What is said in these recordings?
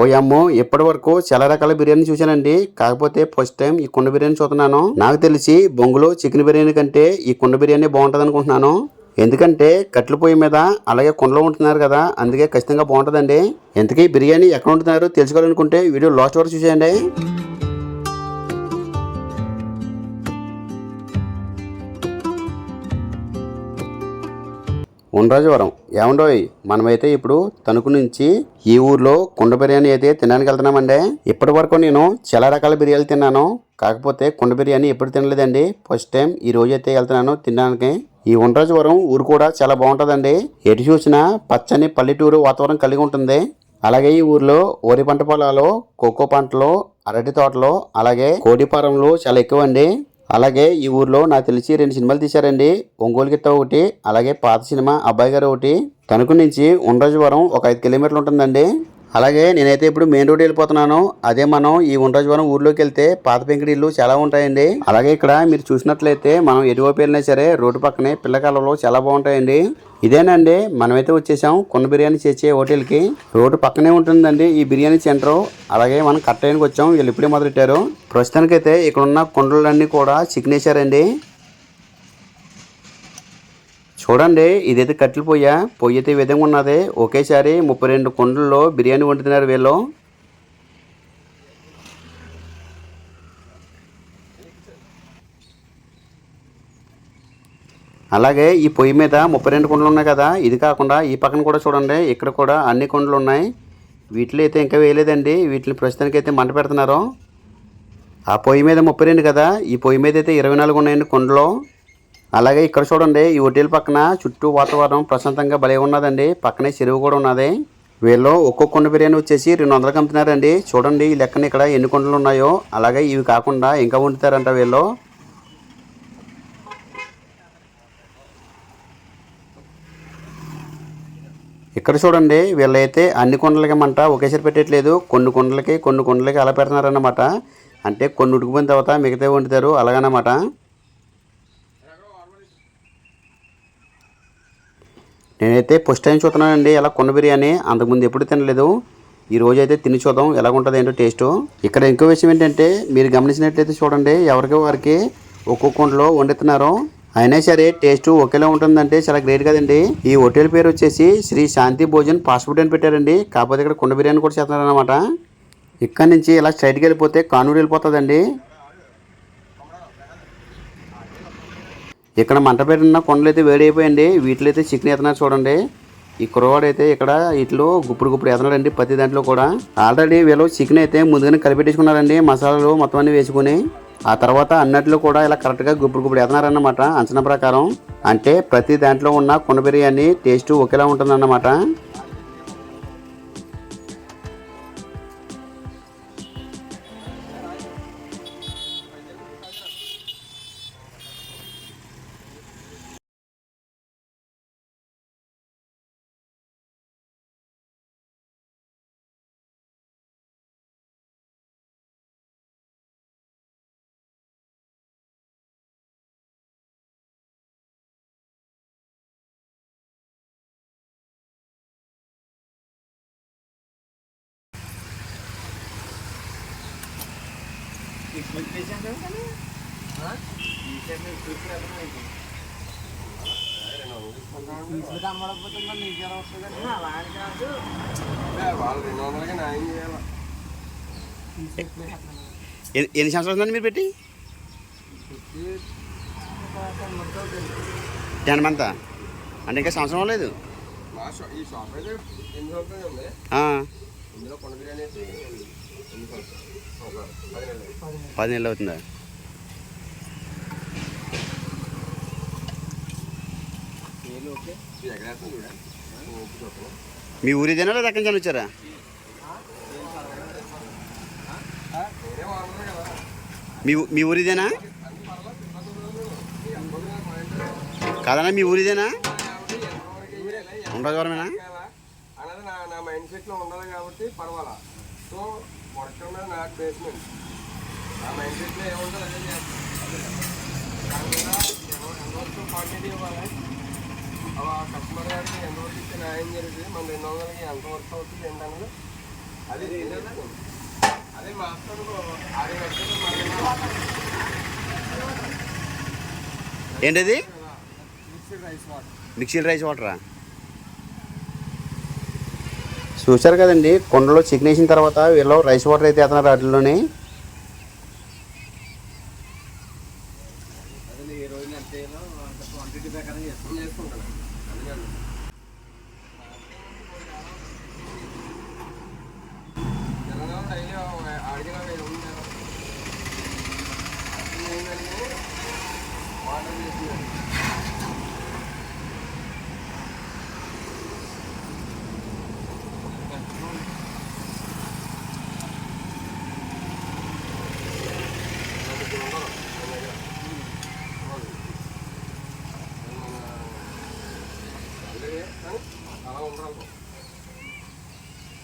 ఓయమ్మో ఇప్పటి వరకు చాలా రకాల బిర్యానీ చూశానండి. కాకపోతే ఫస్ట్ టైం ఈ కుండ బిర్యానీ చూస్తున్నాను. నాకు తెలిసి బొంగులో చికెన్ బిర్యానీ కంటే ఈ కుండ బిర్యానీ బాగుంటుంది అనుకుంటున్నాను ఎందుకంటే కట్ల పొయ్యి మీద అలాగే కుండలో ఉంటున్నారు కదా అందుకే ఖచ్చితంగా బాగుంటుందండి. ఇంతకీ బిర్యానీ ఎక్కడ ఉంటున్నారో తెలుసుకోవాలనుకుంటే వీడియో లాస్ట్ వరకు చూసేయండి. ఉండ్రాజవరం. ఏమండోయ్ మనమైతే ఇప్పుడు తణుకు నుంచి ఈ ఊర్లో కుండ బిర్యానీ అయితే తినడానికి వెళ్తున్నామండి. ఇప్పటి వరకు నేను చాలా రకాల బిర్యానీ తిన్నాను. కాకపోతే కుండ బిర్యానీ ఎప్పుడు తినలేదండి. ఫస్ట్ టైం ఈ రోజు అయితే వెళ్తున్నాను తినడానికి. ఈ ఉండ్రాజవరం ఊరు కూడా చాలా బాగుంటుందండి. ఎటు చూసినా పచ్చని పల్లెటూరు వాతావరణం కలిగి ఉంటుంది. అలాగే ఈ ఊర్లో వరి పంట పొలాలు కోకో పంటలు అరటి తోటలు అలాగే కోడి ఫారంలు చాలా ఎక్కువ అండి అలాగే ఈ ఊర్లో నాకు తెలిసి రెండు సినిమాలు తీశారండి. ఒంగోలు గిట్ట ఒకటి అలాగే పాత సినిమా అబ్బాయి గారు ఒకటి. తణుకు నుంచి ఉండ్రజవరం ఒక ఐదు కిలోమీటర్లు ఉంటుందండి. అలాగే నేనైతే ఇప్పుడు మెయిన్ రోడ్ వెళ్ళిపోతున్నాను. అదే మనం ఈ ఉండ్రాజవరం ఊర్లోకి వెళ్తే పాత పెంకుడి ఇల్లు చాలా ఉంటాయండి. అలాగే ఇక్కడ మీరు చూసినట్లయితే మనం ఎటువైపు వెళ్ళినా సరే రోడ్డు పక్కనే పిల్లకాలలో చాలా బాగుంటాయండి. ఇదేనండి మనమైతే వచ్చేసాం కుండ బిర్యానీ చేసే హోటల్కి. రోడ్డు పక్కనే ఉంటుందండి ఈ బిర్యానీ సెంటర్. అలాగే మనం కట్టడానికి వచ్చాం వీళ్ళు ఇప్పుడే మొదలెట్టారు. ప్రస్తుతానికైతే ఇక్కడ ఉన్న కొండలన్నీ కూడా చికెన్ వేసారండి చూడండి ఇదైతే కట్టెల పొయ్య. పొయ్యి అయితే విధంగా ఉన్నది. ఒకేసారి ముప్పై రెండు కుండల్లో బిర్యానీ వండుతున్నారు వీళ్ళు. అలాగే ఈ పొయ్యి మీద ముప్పై రెండు కుండలు ఉన్నాయి కదా ఇది కాకుండా ఈ పక్కన కూడా చూడండి ఇక్కడ కూడా అన్ని కుండలు ఉన్నాయి. వీటిలో అయితే ఇంకా వేయలేదండి. వీటిని ప్రస్తుతానికి అయితే మంట పెడుతున్నారు. ఆ పొయ్యి మీద ముప్పై రెండు కదా ఈ పొయ్యి మీద అయితే ఇరవై నాలుగు ఉన్నాయండి కుండలు. అలాగే ఇక్కడ చూడండి ఈ హోటల్ పక్కన చుట్టూ వాతావరణం ప్రశాంతంగా భలే ఉన్నదండి. పక్కనే చెరువు కూడా ఉన్నది. వీళ్ళు ఒక్కొక్క కుండ బిర్యానీ వచ్చేసి రెండు వందలకు అమ్ముతున్నారండి. చూడండి ఈ లెక్కన ఇక్కడ ఎన్ని కుండలు ఉన్నాయో. అలాగే ఇవి కాకుండా ఇంకా వండుతారంట వీళ్ళు. ఇక్కడ చూడండి వీళ్ళైతే అన్ని కుండలకి మంట ఒకేసారి పెట్టట్లేదు. కొన్ని కుండలకి కొన్ని కుండలకి అలా పెడుతున్నారన్నమాట. అంటే కొన్ని ఉడికిపోయిన తర్వాత మిగతా వండుతారు. అలాగనమాట. నేనైతే ఫస్ట్ టైం చూస్తున్నానండి ఇలా కుండ బిర్యానీ అంతకుముందు ఎప్పుడు తినలేదు. ఈ రోజు అయితే తిని చూద్దాం ఎలా ఉంటుంది ఏంటో టేస్ట్. ఇక్కడ ఇంకో విషయం ఏంటంటే మీరు గమనించినట్లయితే చూడండి ఎవరికి వారికి ఒక్కొక్క కుండలో వండుతున్నారు. అయినా సరే టేస్ట్ ఒకేలా ఉంటుందంటే చాలా గ్రేట్ కదండి. ఈ హోటల్ పేరు వచ్చేసి శ్రీ శాంతి భోజన్ ఫాస్ట్ ఫుడ్ అని పెట్టారండి. కాకపోతే ఇక్కడ కుండ బిర్యానీ కూడా చేస్తున్నారనమాట ఇక్కడ నుంచి ఇలా స్ట్రైట్కి వెళ్ళిపోతే కానూరు వెళ్ళిపోతుందండి. ఇక్కడ మంట పెట్టిన కొండలు అయితే వేడైపోయండి. వీటిలో అయితే చికెన్ ఎత్తనారు చూడండి. ఈ కురవాడు అయితే ఇక్కడ వీటిలో గుప్పుడు గుప్పుడు ఎత్తనాడండి ప్రతి దాంట్లో కూడా. ఆల్రెడీ వీళ్ళు చికెన్ అయితే ముందుగానే కలిపెట్టేసుకున్నారండి. మసాలాలు మొత్తం అన్ని వేసుకుని. ఆ తర్వాత అన్నట్లు కూడా ఇలా కరెక్ట్గా గుప్పుడు గుప్పుడు ఎత్తనారన్నమాట. అంచనా ప్రకారం. అంటే ప్రతి దాంట్లో ఉన్న కుండ బిర్యానీ టేస్ట్ ఒకేలా ఉంటుందన్నమాట. వాళ్ళు రెండు వందలకి న్యాయం చేయాలి ఎన్ని సంవత్సరాలు ఉందండి మీరు పెట్టి? టెన్ మంత్ అంటే ఇంకా సంవత్సరం లేదు ఈ షాప్ అయితే ఎన్ని సంవత్సరాలు ఇందులో కొండ బిర్యానీ పది నెలలు అవుతుందా? మీ ఊరి జనాలు ఎక్కడి నుంచి వచ్చారా? మీ మీ ఊరిదేనా కాదన్నా మీ ఊరిదేనా ఉండదు ఉండదూరమేనా అనేది నా నా మైండ్ సెట్లో ఉండాలి కాబట్టి పర్వాలా. సో నాకు బేస్మెంట్ నా మైండ్ సెట్లో ఏముంటుంది అదే ఎంతవరకు క్వాంటిటీ ఇవ్వాలి. అలా కస్టమర్ గారికి ఎంతవరకు ఇస్తే న్యాయం జరుగుతుంది? మన రెండు వందలకి ఎంత వర్క్ అవుతుంది ఏంటన్నది? అది అదే మాస్టర్ ఆడి ఏంటిది? Mixed rice water. Mixie rice వాటరా? చూశారు కదండి. కొండలో చికెన్ తర్వాత వీళ్ళు రైస్ వాటర్ అయితే వేస్తున్నారు వాటిలోని ఎంత చేయాలో అంత క్వాంటిటీ ప్రకారం చేసుకుని చేసుకుంటాను అందుకని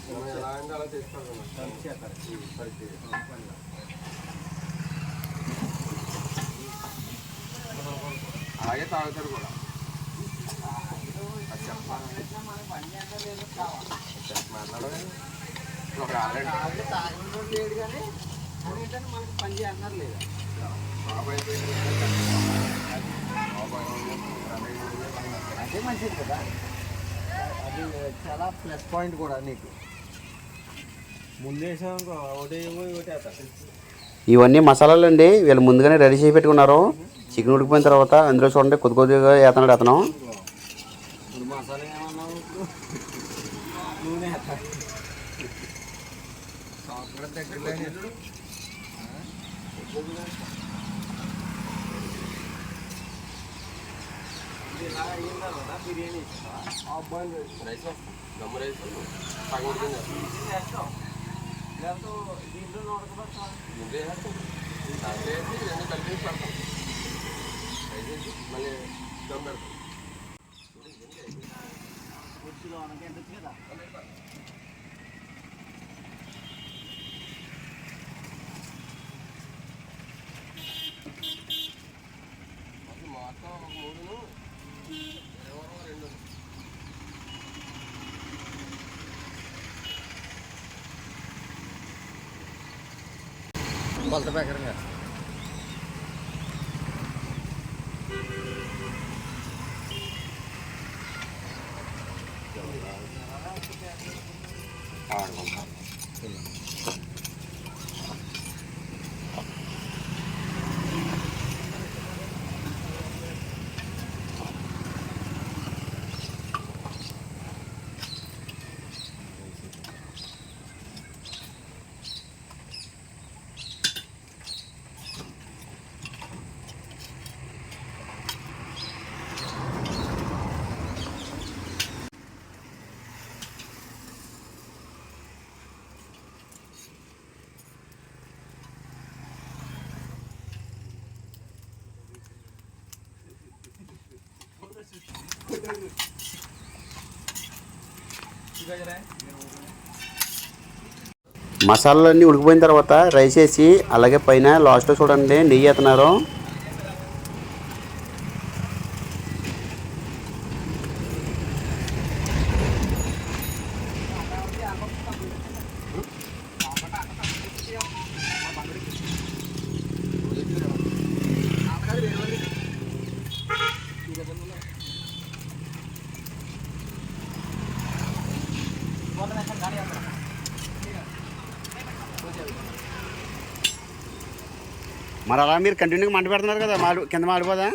మనం ఎలా అంటే అలా చేసుకోవాలి పరిస్థితి అలాగే తాగుతారు కూడా. మాట్లాడమే. ఒక ఆల్రెడీ బాబాయ్ అదే మంచిది కదా. అది చాలా ప్లస్ పాయింట్ కూడా నీకు. ముందేసాం ఒకటి ఒకటి వేస్తారు ఇవన్నీ మసాలాలు అండి వీళ్ళు ముందుగానే రెడీ చేసి పెట్టుకున్నారు. చికెన్ ఉడికిపోయిన తర్వాత అందులో చూడండి కొద్ది కొద్దిగా వేస్తున్నాడు అతను. మసాలా ఏమన్నావు ఇప్పుడు నూనె వేస్తారు సాఫ్ట్వేర్ దగ్గరలో ఇది ఇలా అయిన తర్వాత బిర్యానీ ఇస్తావా అబ్బాయి రైస్ దమ్ రైస్ సగం ఉడికింది ఇది వేస్తాం లేకపోతే దీంట్లో ఉడకబెడతాం ముందే వేస్తాం దాంట్లో వేసి ఇవన్నీ కలిపి పెడతాం రైస్ దమ్ పెడతాం కుర్చీలో ఎంత కదా பலத்தை பேக்கிறேங்க. మసాలాలన్నీ ఉడికిపోయిన తర్వాత రైస్ వేసి అలాగే పైన లాస్ట్లో చూడండి నెయ్యి ఎత్తున్నారు మరి అలా మీరు కంటిన్యూగా మంట పెడుతున్నారు కదా మాడు కింద మాడిపోదా?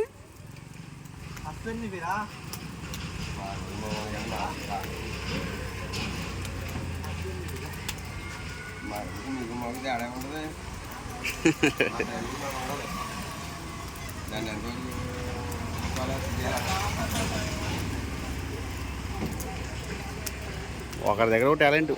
ఒకరి దగ్గర ఒక టాలెంట్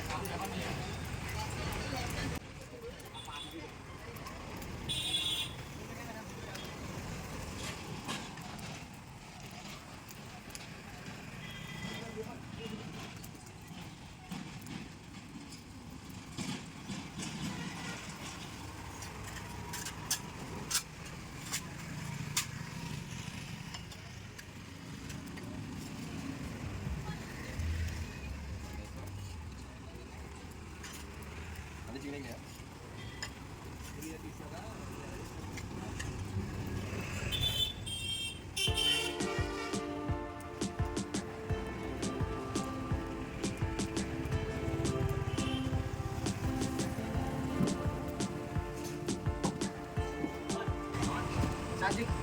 Magic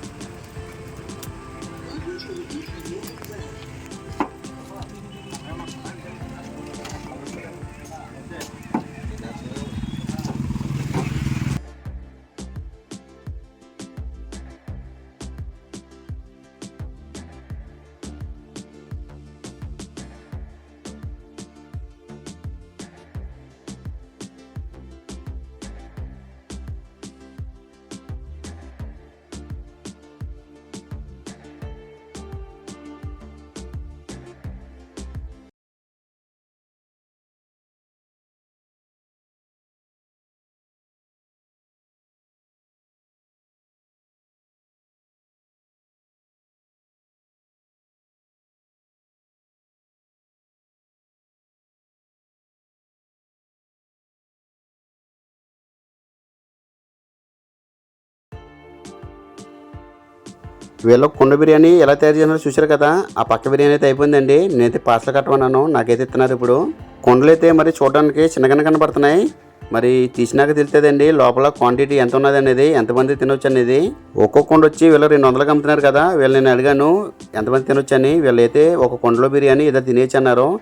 వీళ్ళు కుండ బిర్యానీ ఎలా తయారు చేసినారో చూశారు కదా? ఆ పక్క బిర్యానీ అయితే అయిపోయిందండి. నేనైతే పార్సల్ కట్టమన్నాను. నాకైతే ఇస్తున్నారు ఇప్పుడు. కుండలు అయితే మరి చూడడానికి చిన్నగానే కనబడుతున్నాయి. మరి తీసినాక తెలుస్తుందండి లోపల క్వాంటిటీ ఎంత ఉన్నది అనేది ఎంతమంది తినొచ్చు అనేది. ఒక్కొక్క కుండ వచ్చి వీళ్ళు రెండు వందలకు అమ్ముతున్నారు కదా వీళ్ళు నేను అడిగాను ఎంతమంది తినొచ్చు అని. వీళ్ళైతే ఒక కుండలో బిర్యానీ ఏదో తినేసి అన్నారు.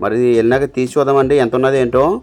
మరి వెళ్ళినాక తీసి చూద్దామండి ఎంత ఉన్నది ఏంటో.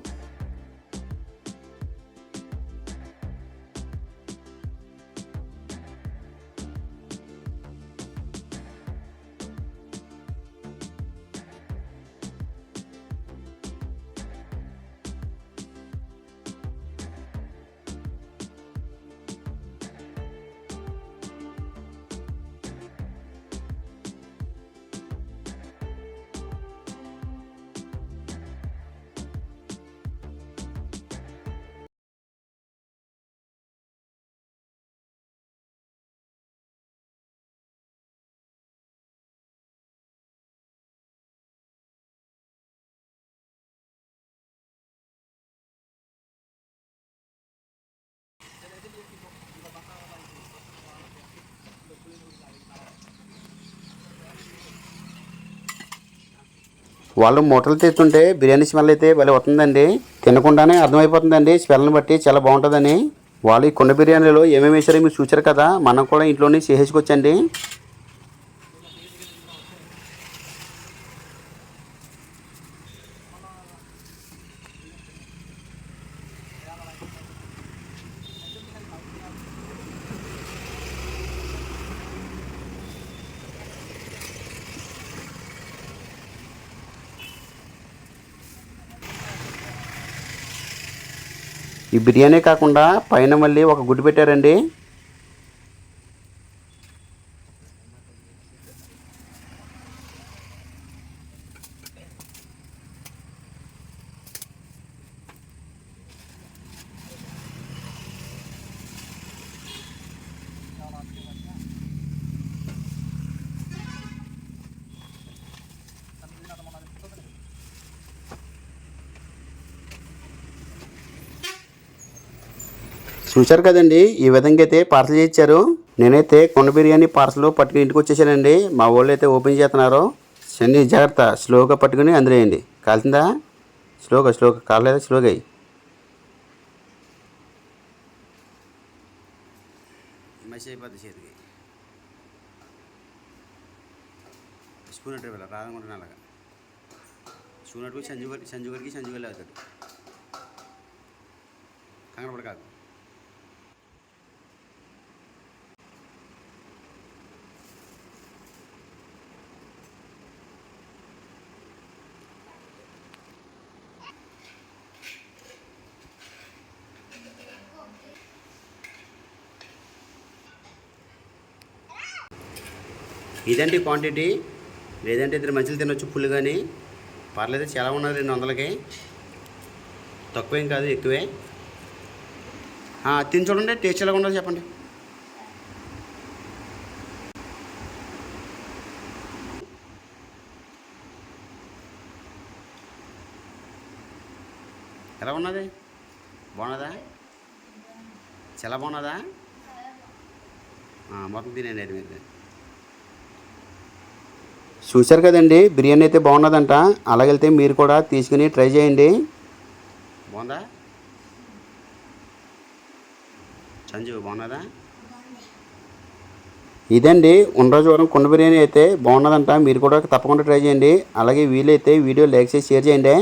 వాళ్ళు మూటలు తెస్తుంటే బిర్యానీ స్మెల్ అయితే భలే వస్తుందండి. తినకుండానే అర్థమైపోతుందండి. స్మెల్ని బట్టి చాలా బాగుంటుందని. వాళ్ళు ఈ కుండ బిర్యానీలో ఏమేమి వేసారో మీరు చూసారు కదా? మనం కూడా ఇంట్లోనే చేసేసుకోవచ్చండి ఈ బిర్యానీ కాకుండా పైన మళ్ళీ ఒక గుడ్డు పెట్టారండి. చూశారు కదండి ఈ విధంగా అయితే పార్సల్ చేయించారు. నేనైతే కొండ బిర్యానీ పార్సల్ పట్టుకుని ఇంటికి వచ్చేసానండి. మా వాళ్ళు అయితే ఓపెన్ చేస్తున్నారు. శని జాగ్రత్త స్లోగా పట్టుకుని అందులో వేయండి. కాల్చిందా స్లోగా స్లోగా. కాలేదా స్లోగా అయ్యి అయిపోద్ది చేతికి. స్పూన్ అట్టు వెళ్ళ రాదనుకుంటున్నా అలాగా. స్పూన్ సంజు గారికి సంజు గారికి సంజు వెళ్ళి అవుతాడు కంగారు పడకాకు ఇదండి క్వాంటిటీ లేదంటే ఇద్దరు మంచిలు తినొచ్చు ఫుల్ కానీ. పర్లేదు చాలా ఉన్నది రెండు వందలకి. తక్కువేం కాదు ఎక్కువే. తిని చూడండి టేస్ట్ ఎలా ఉండదు చెప్పండి. ఎలా ఉన్నది? బాగున్నదా? చాలా బాగున్నదా? మొత్తం తినేది మీరు. చూశారు కదండి. బిర్యానీ అయితే బాగున్నదంట. అలాగైతే మీరు కూడా తీసుకుని ట్రై చేయండి. బాగుందా? సంజు బాగున్నదా ఇదండి ఉండ్రాజవరం కుండ బిర్యానీ అయితే బాగున్నదంట. మీరు కూడా తప్పకుండా ట్రై చేయండి. అలాగే వీలైతే వీడియో లైక్ చేసి షేర్ చేయండి.